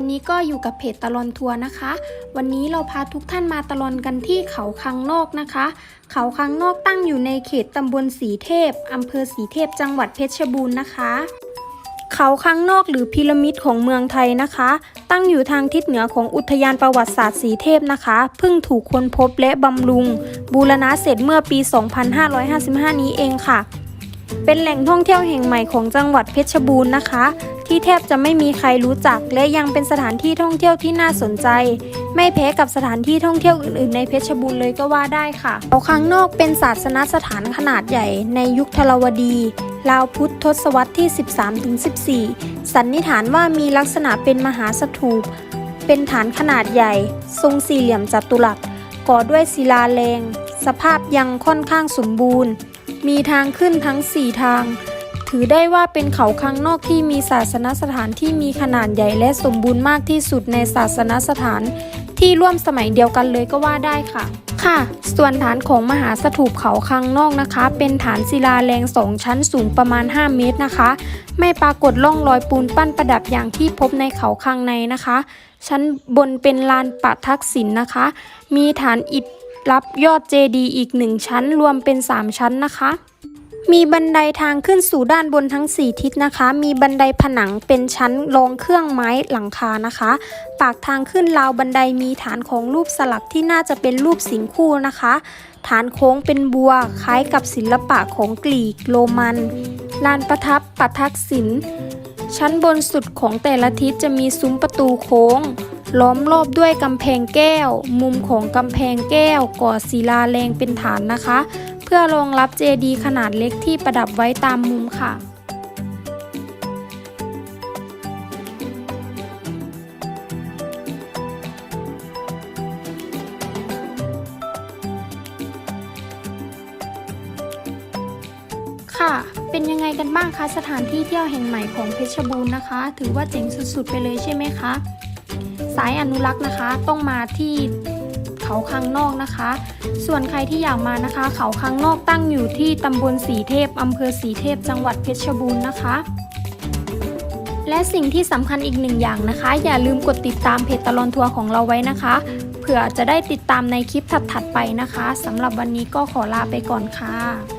วันนี้ก็อยู่กับเพจตลอนทัวร์นะคะ วันนี้เราพาทุกท่านมาตลอนกันที่เขาคังนอกนะคะ เขาคังนอกตั้งอยู่ในเขตตำบลสีเทพอำเภอสีเทพจังหวัดเพชรบูรณ์นะคะ เขาคังนอกหรือพีระมิดของเมืองไทยนะคะ ตั้งอยู่ทางทิศเหนือของอุทยานประวัติศาสตร์สีเทพนะคะเพิ่งถูกค้นพบและบำรุง บูรณะเสร็จเมื่อปี 2555 นี้เองค่ะเป็นแหล่งท่องเที่ยวแห่งใหม่ของจังหวัดเพชรบูรณ์นะคะ ที่แทบจะไม่มีใครรู้จัก และยังเป็นสถานที่ท่องเที่ยวที่น่าสนใจ ไม่แพ้กับสถานที่ท่องเที่ยวอื่นๆ ในเพชรบูรณ์เลยก็ว่าได้ค่ะเขาข้งนอกเป็นศาสนสถานขนาดใหญ่ในยุคทรวดีราวพุทธทศวรรษที่ 13-14 สันนิษฐานว่ามีลักษณะเป็นมหาสถูป เป็นฐานขนาดใหญ่ ทรงสี่เหลี่ยมจัตุรัสก่อด้วยศิลาแรง สภาพยังค่อนข้างสมบูรณ์ มีทางขึ้นทั้ง 4 ทาง ถือได้ว่าเป็นเขาข้างนอกที่มีศาสนสถานที่มีขนาดใหญ่และสมบูรณ์มากที่สุดในศาสนสถาน ที่ร่วมสมัยเดียวกันเลยก็ว่าได้ค่ะ ค่ะ ส่วนฐานของมหาสถูปเขาข้างนอกนะคะ เป็นฐานศิลาแรงสองชั้นสูงประมาณ 5 เมตรนะคะ ไม่ปรากฏร่องรอยปูนปั้นประดับอย่างที่พบในเขาข้างในนะคะ ชั้นบนเป็นลานปะทักษิณนะคะ มีฐานอิฐรับยอดเจดีย์อีกหนึ่งชั้นรวมเป็น 3 ชั้นนะคะ มีบันไดทางขึ้นสู่ด้านบนทั้ง 4 ทิศนะคะ มีบันไดผนังเป็นชั้นรองเครื่องไม้หลังคานะคะ ปากทางขึ้นราวบันไดมีฐานของรูปสลักที่น่าจะเป็นรูปสิงคู่นะคะ ฐานโค้งเป็นบัวคล้ายกับศิลปะของกรีกโรมัน ลานประทับปัทักษิณ ชั้นบนสุดของแต่ละทิศจะมีซุ้มประตูโค้งล้อมรอบด้วยกำแพงแก้ว มุมของกำแพงแก้วก่อศิลาแรงเป็นฐานนะคะ เพื่อรองรับเจดีย์ขนาดเล็กที่ประดับไว้ตามมุมค่ะ ค่ะ เป็นยังไงกันบ้างคะสถานที่เที่ยวแห่งใหม่ของเพชรบูรณ์นะคะ ถือว่าเจ๋งสุดๆไปเลยใช่ไหมคะ สายอนุรักษ์นะคะต้องมาที่ เขาข้างนอกนะคะ ส่วนใครที่อยากมานะคะ เขาข้างนอกตั้งอยู่ที่ตำบลสีเทพอำเภอสีเทพจังหวัดเพชรบูรณ์นะคะ และสิ่งที่สำคัญอีกหนึ่งอย่างนะคะ อย่าลืมกดติดตามเพจตลอนทัวร์ของเราไว้นะคะ เผื่อจะได้ติดตามในคลิปถัดๆไปนะคะสำหรับวันนี้ก็ขอลาไปก่อนค่ะ